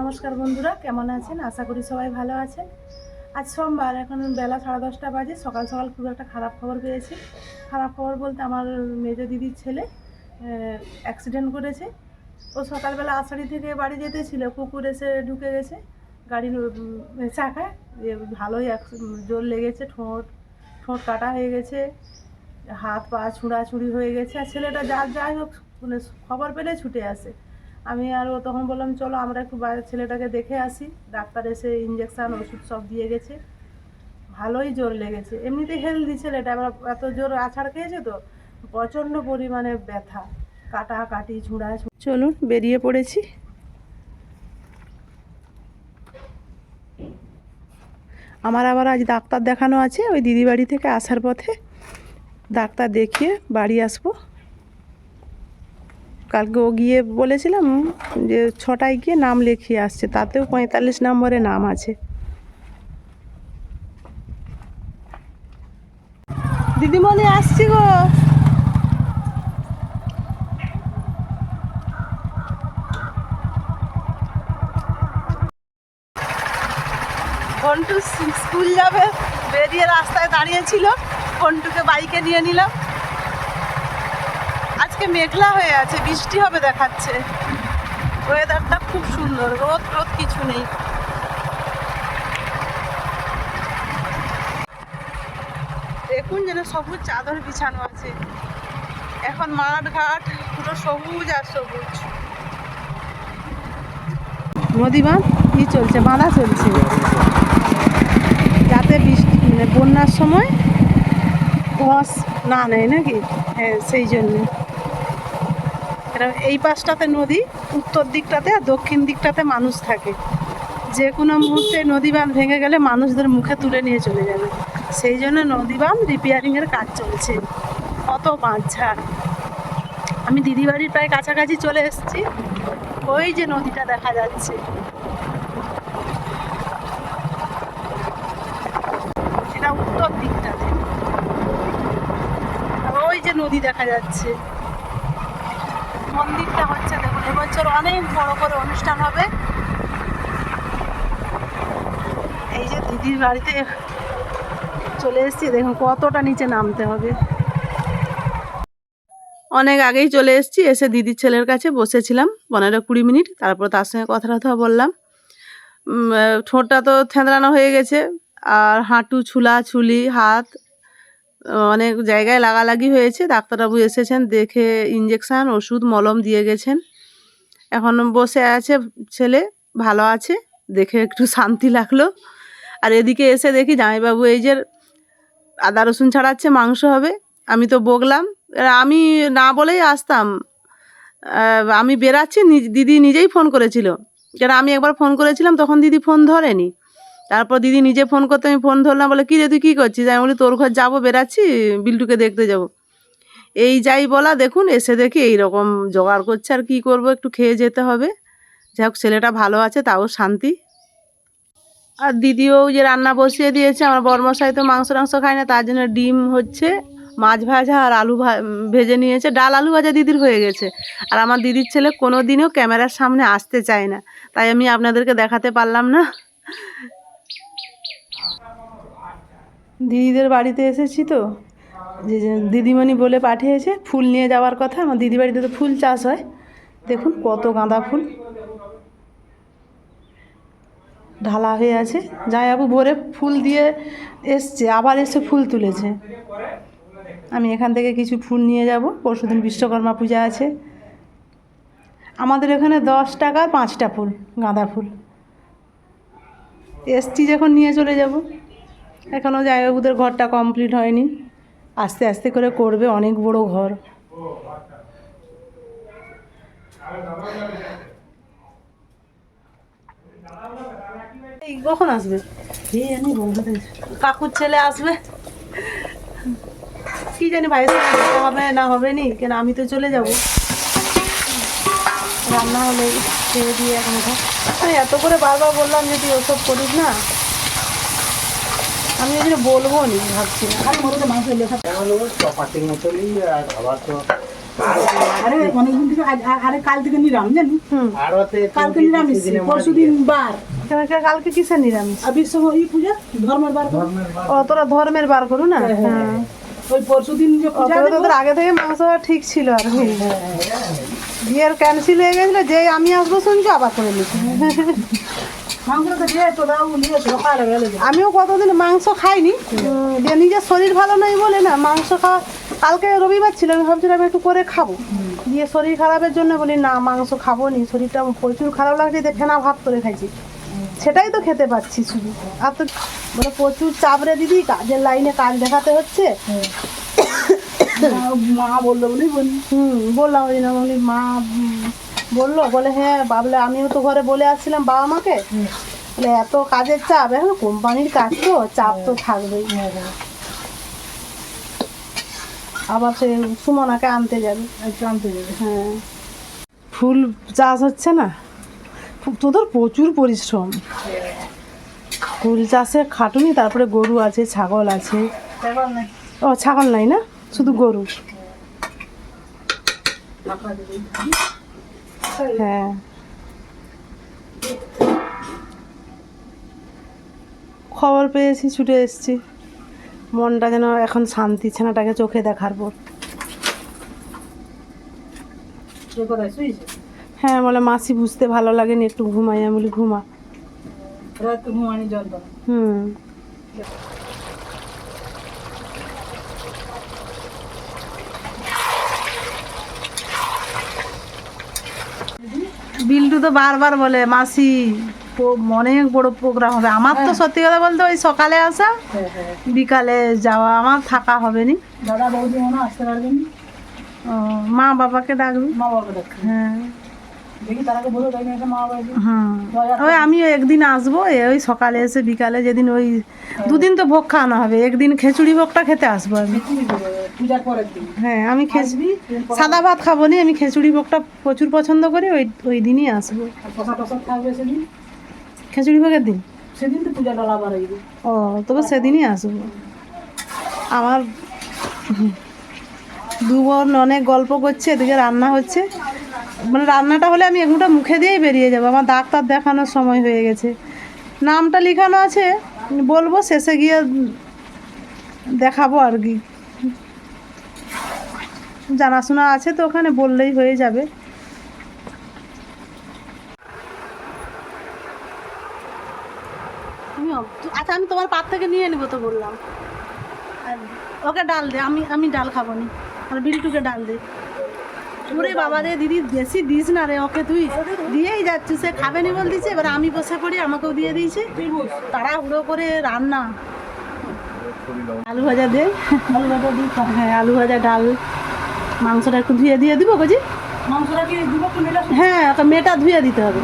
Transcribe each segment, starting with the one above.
নমস্কার বন্ধুরা, কেমন আছেন? আশা করি সবাই ভালো আছেন। আজ সোমবার, এখন বেলা সাড়ে দশটা বাজে, সকাল সকাল খুব একটা খারাপ খবর পেয়েছি। খারাপ খবর বলতে আমার মেজ দিদির ছেলে অ্যাক্সিডেন্ট করেছে। ও সকালবেলা আষাঢ়ি থেকে বাড়ি যেতেছিল কুকুর এসে ঢুকে গেছে। গাড়ির চাকায় ভালোই জোর লেগেছে, ঠোঁট ঠোঁট কাটা হয়ে গেছে, হাত পা ছুঁড়াছুড়ি হয়ে গেছে। আর ছেলেটা যা, যাই হোক মানে খবর পেলে ছুটে আসে। আমি আর ও তখন বললাম, চলো আমরা একটু বাইরে ছেলেটাকে দেখে আসি। ডাক্তার এসে ইঞ্জেকশান ওষুধ সব দিয়ে গেছে। ভালোই জোর লেগেছে। এমনিতে হেলদি ছেলেটা, এবার এত জোর আছাড় খেয়েছে তো, প্রচণ্ড পরিমাণে ব্যথা। কাটা, কাটি ঝুড়া চলুন, বেরিয়ে পড়েছি। আমার আবার আজ ডাক্তার দেখানো আছে, ওই দিদি বাড়ি থেকে আসার পথে। ডাক্তার দেখিয়ে বাড়ি আসব। কালকে ও গিয়ে বলেছিলাম যে ছটায় গিয়ে নাম লিখিয়ে আসছে, তাতেও পঁয়তাল্লিশ নম্বরে নাম আছে। দিদিমণি, আসছি গো। ফন্টু স্কুল যাবে, বেরিয়ে রাস্তায় দাঁড়িয়েছিল ফন্টুকে বাইকে নিয়ে নিলাম। আজকে মেঘলা হয়ে আছে, বৃষ্টি হবে দেখাচ্ছে। ওয়েদারটা খুব সুন্দর, রোদ রোদ কিছু নেই। দেখুন যেন সবুজ চাদর বিছানো আছে। এখন মাঠ ঘাট পুরো সবুজ আর সবুজ। নদী বাঁধ? কি চলছে? বাঁধা চলছে। যাতে বৃষ্টি মানে বন্যার সময় ধস না নেয় নাকি? হ্যাঁ সেই জন্য। এই পাশটাতে নদী, উত্তর দিকটাতে আর দক্ষিণ দিকটাতে মানুষ থাকে। যে কোনো মুহূর্তে নদী বাঁধ ভেঙে গেলে মানুষদের মুখে তুলে নিয়ে চলে যাবে। সেই জন্য নদী বাঁধ রিপেয়ারিংয়ের কাজ চলছে। কত বাঁধঝাড়। আমি দিদি বাড়ির প্রায় কাছাকাছি চলে এসেছি। ওই যে নদীটা দেখা যাচ্ছে। এটা উত্তর দিকটাতে। ওই যে নদী দেখা যাচ্ছে। মন্দিরটা হচ্ছে দেখুন, এবছর অনেক বড় করে অনুষ্ঠান হবে। এই যে দিদির বাড়িতে চলে এসেছি, দেখুন কতটা নিচে নামতে হবে। অনেক আগেই চলে এসেছি, এসে দিদির ছেলের কাছে বসেছিলাম পনেরো কুড়ি মিনিট, তারপর তার সঙ্গে কথা টথা বললাম। ঠোঁটটা তো থেঁতলানো হয়ে গেছে, আর হাঁটু, ছুলা, ছুলি, হাত অনেক জায়গায় লাগালাগি হয়েছে। ডাক্তারবাবু এসেছেন, দেখে ইঞ্জেকশান ওষুধ, মলম দিয়ে গেছেন। এখন বসে আছে ছেলে, ভালো আছে, দেখে একটু শান্তি লাগল। আর এদিকে এসে দেখি জামাইবাবু, এই যে আদা রসুন ছাড়াচ্ছে, মাংস হবে। আমি তো বকলাম। আমি না বলেই আসতাম। আমি বেরাচ্ছি দিদি নিজেই ফোন করেছিল। কারণ আমি একবার ফোন করেছিলাম, তখন দিদি ফোন ধরেনি। তারপর দিদি নিজে ফোন করতে, আমি ফোন ধরলাম, বলে, কী রে, তুই কী করছিস? আমি বলি, তোর ঘর যাব বেরাচ্ছি বিল্টুকে দেখতে যাব। এই যাই বলা, দেখুন, এসে দেখি এই রকম জোগাড় করছে, আর কী করব, একটু খেয়ে যেতে হবে। যাই হোক, ছেলেটা ভালো আছে, তাও শান্তি। আর দিদিও যে রান্না বসিয়ে দিয়েছে, আমার বর্মশাই তো মাংস টাংস খায় না, তার জন্য ডিম হচ্ছে, মাছ ভাজা আর আলু ভেজে নিয়েছে। ডাল আলু ভাজা দিদির হয়ে গেছে। আর আমার দিদির ছেলে কোনো দিনও ক্যামেরার সামনে আসতে চায় না। তাই আমি আপনাদেরকে দেখাতে পারলাম না। দিদিদের বাড়িতে এসেছি তো। যে দিদিমণি বলে পাঠিয়েছে, ফুল নিয়ে যাওয়ার কথা। আমার দিদি বাড়িতে তো ফুল চাষ হয়। দেখুন কত গাঁদা ফুল। ঢালা হয়ে আছে। জামাইবাবু ভোরে ফুল দিয়ে এসছে, আবার এসে ফুল তুলেছে। আমি এখান থেকে কিছু ফুল নিয়ে যাব। পরশুদিন বিশ্বকর্মা পূজা আছে। আমাদের এখানে দশ টাকা পাঁচটা ফুল, গাঁদা ফুল। এসছি যখন নিয়ে চলে যাব। এখনও জামাইবাবুদের ঘরটা কমপ্লিট হয়নি। আস্তে আস্তে করে করবে অনেক বড় ঘর। কখন আসবে? কাকুর ছেলে আসবে? কি জানি সঙ্গে হবে না হবে নি কেন আমি তো চলে যাব। রান্না হলে খেয়ে দিয়ে এখন এত করে বারবার বললাম যদি ওসব করিস না আমি ওই জন্য বলব নি ভাবছি। না এখন ওর চপাটির মতনই আর আবার তো আরে অনেকদিন থেকে আরে কাল থেকে নিলাম জানি কালকে নিরামিষ পরশু দিন বার। কালকে কালকে কিসের নিরামিষ? আর বিশ্ব ই পূজা? ধর্মের বার করে। ও তোরা ধর্মের বার করু না? হ্যাঁ ওই পরশু দিন যে পূজা তোদের আগে থেকে মাংস ঠিক ছিল আর কি। বিয়ের ক্যান্সেল হয়ে গেছিল যে আমি আসব শুনছো আবার করে নিচ্ছি যে। আমিও কতদিন মাংস খাইনি। দিয়ে নিজের শরীর ভালো নয় বলে না মাংস খাওয়া কালকে রবিবার ছিল আমি ভাবছিলাম একটু করে খাব। দিয়ে শরীর খারাপের জন্য বলি না মাংস খাব নি শরীরটা প্রচুর খারাপ লাগছে দিয়ে ফেনা ভাত করে খাইছি। সেটাই তো খেতে পাচ্ছি শুধু। আর তো মানে প্রচুর চাপ রে দিদি কাজের লাইনে কাজ দেখাতে হচ্ছে। মা- বলল বলেই বলি। হুম বললাম ওই জন্য বলি মা বলল বলে হ্যাঁ বাবলে আমিও তো ঘরে বলে আসছিলাম বাবা মাকে। বলে এত কাজের চাপ এখন কোম্পানির কাজ তো চাপ তো থাকবেই। আবার সে সুমনাকে আনতে যাবে। আনতে যাবে। হ্যাঁ। ফুল চাষ হচ্ছে না? তোদের প্রচুর পরিশ্রম। ফুল চাষে খাটুনি তারপরে গরু আছে ছাগল আছে। ও ছাগল নাই না? শুধু গরু। হ্যাঁ। খবর পেয়েছি ছুটে এসেছি। মনটা যেন এখন শান্তি ছেনাটাকে চোখে দেখার পর। হ্যাঁ বলে মাসি বুঝতে ভালো লাগেনি একটু ঘুমাই। আমি বলি ঘুমা। রাত ঘুমানি জল হুম। বিল্টু তো বারবার বলে মাসি অনেক বড় প্রোগ্রাম হবে। আমার তো সত্যি কথা বলতে ওই সকালে আসা হ্যাঁ হ্যাঁ। বিকালে যাওয়া আমার থাকা হবে নি দাদা বৌদি আসতে পারবেন? মা বাবাকে ডাকবি? মা বাবা দেখতে হ্যাঁ। ওই আমি একদিন আসব ওই সকালে এসে বিকালে যেদিন ওই দুদিন তো ভোগ খাওয়ানো হবে একদিন খিচুড়ি ভোগটা খেতে আসব আমি। হ্যাঁ আমি খেচুড়ি সাদা ভাত খাব নি আমি খিচুড়ি ভোগটা প্রচুর পছন্দ করি ওই ওই দিনই আসব। খিচুড়ি ভোগের দিন? সেদিন তো পূজা ও তবে সেদিনই আসব। আমার দু বোন অনেক গল্প করছে এদিকে রান্না হচ্ছে। মানে রান্নাটা হলে আমি এগুলোটা মুখে দিয়েই বেরিয়ে যাব। আমার ডাক্তার দেখানোর সময় হয়ে গেছে। নামটা লেখানো আছে। বলব শেষে গিয়ে দেখাবো আর কি। জানাশোনা আছে তো ওখানে বললেই হয়ে যাবে। আচ্ছা আমি তোমার পাত থেকে নিয়ে নেব তো বললাম। ওকে ডাল দে আমি আমি ডাল খাব নি। আর বিল্টুকে ডাল দে। ওরে বাবা রে দিদি বেশি দিস না রে ওকে তুই। দিয়েই যাচ্ছিস সে খাবে নি বল দিছে এবার আমি বসে পড়ি আমাকেও দিয়ে দিয়েছে। তারা উড়ো করে রান্না। আলু ভাজা দে। আলু ভাজা দিই। হ্যাঁ আলু ভাজা ডাল। মাংসটা একটু ধুয়ে দিয়ে দিব বুঝি মাংসটা কি দিব হ্যাঁ ওকে মেটা ধুয়ে দিতে হবে।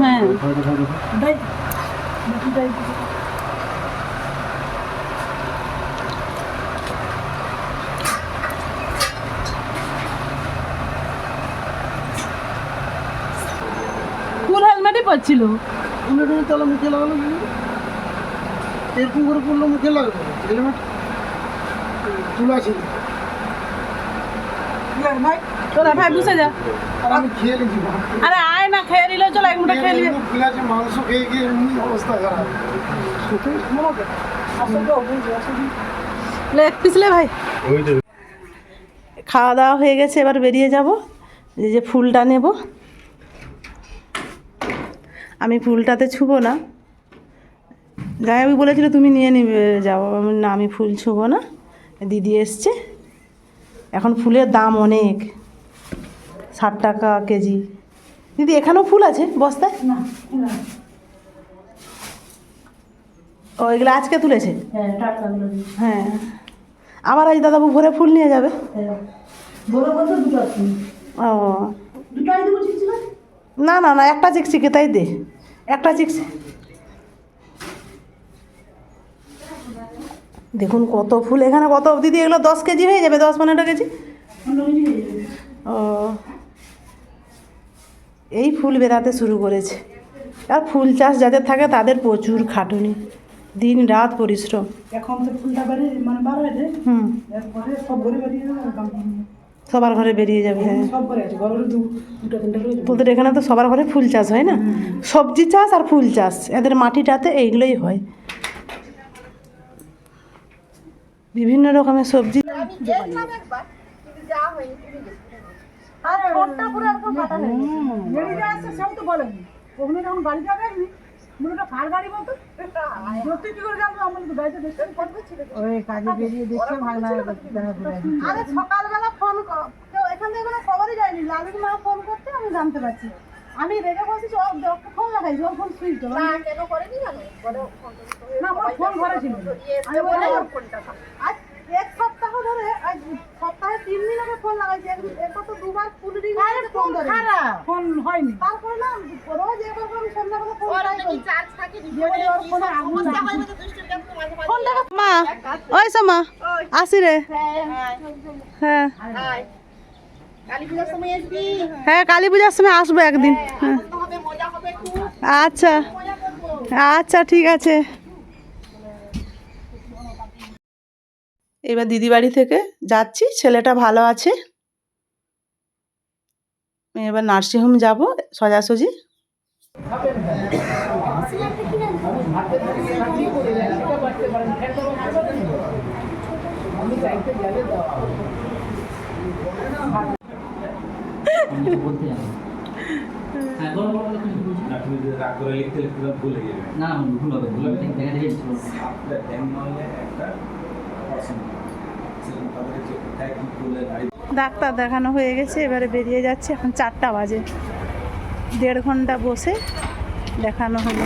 হ্যাঁ। তাহলে মুখে লাগালো এরকম করে করলে মুখে লাগবে হেলমেট তুলা ছিল ভাই তোরা ভাই বসে যা। আর আমি খেয়ে নিয়েছি আরে আয় না খেয়ে নিলে চলো এক মুঠো খেয়ে নিলে ফুলে আছে মাংস খেয়ে গিয়ে এমনি অবস্থা খারাপ। মনে আসলে বুঝি আসলে লেগ পিছলে ভাই। খাওয়া দাওয়া হয়ে গেছে এবার বেরিয়ে যাব। এই যে ফুলটা নেব। আমি ফুলটাতে ছুবো না। গায়ে বলেছিল তুমি নিয়ে নিবে যাও। আমি না আমি ফুল ছুবো না। দিদি এসছে। এখন ফুলের দাম অনেক। ষাট টাকা কেজি। দিদি এখানেও ফুল আছে বস্তায়? না ও এগুলো আজকে তুলেছে? হ্যাঁ হ্যাঁ। আবার আজ দাদাবু ভরে ফুল নিয়ে যাবে? হ্যাঁ। ও। না না না একটা চিকচিকে তাই দে। একটা চিকচি দেখুন কত ফুল এখানে কত দিদি এগুলো দশ কেজি হয়ে যাবে? দশ পনেরো কেজি? ও। এই ফুল বেরাতে শুরু করেছে। আর ফুল চাষ যাদের থাকে তাদের প্রচুর খাটুনি। দিন রাত পরিশ্রম। এখন তো ফুলটা মানে হুম। সব সবার ঘরে বেরিয়ে যাবে হ্যাঁ। তোদের এখানে তো সবার ঘরে ফুল চাষ হয় না? সবজি চাষ আর ফুল চাষ এদের মাটিটাতে এইগুলোই হয়। বিভিন্ন রকমের সবজি। সকালবেলা কেউ এখান থেকে কোনো খবরই যায়নি। লালুর মা ফোন করতে আমি জানতে পারছি। আমি রেগে বসেছি ও যখন ফোন লাগাইছি ওর ফোন সুইচ না কেন করেনি জানো? না আমার ফোন ঘরে ছিল। আমি বলে আজ এক সপ্তাহ ধরে আজ সপ্তাহে তিন দিন আগে ফোন লাগাইছি তো দুবার কুড়ি দিন আগে ফোন ধরে ফোন হয়নি। তারপরে না রোজ একবার করে আমি সন্ধ্যাবেলা ফোন ট্রাই করি ওর ফোনে আগুন লাগছে। ফোনটাকে মা ওই সমা আসি রে। হ্যাঁ। হ্যাঁ কালী পূজার সময় আসব একদিন। হ্যাঁ। আচ্ছা। আচ্ছা ঠিক আছে। এবার দিদি বাড়ি থেকে যাচ্ছি ছেলেটা ভালো আছে। এবার নার্সিংহোম যাব সোজাসুজি। না ভুল হবে ভুল হবে। দেখা দেখে ডাক্তার দেখানো হয়ে গেছে, এবারে বেরিয়ে যাচ্ছে। এখন চারটা বাজে। দেড় ঘণ্টা বসে দেখানো হলো।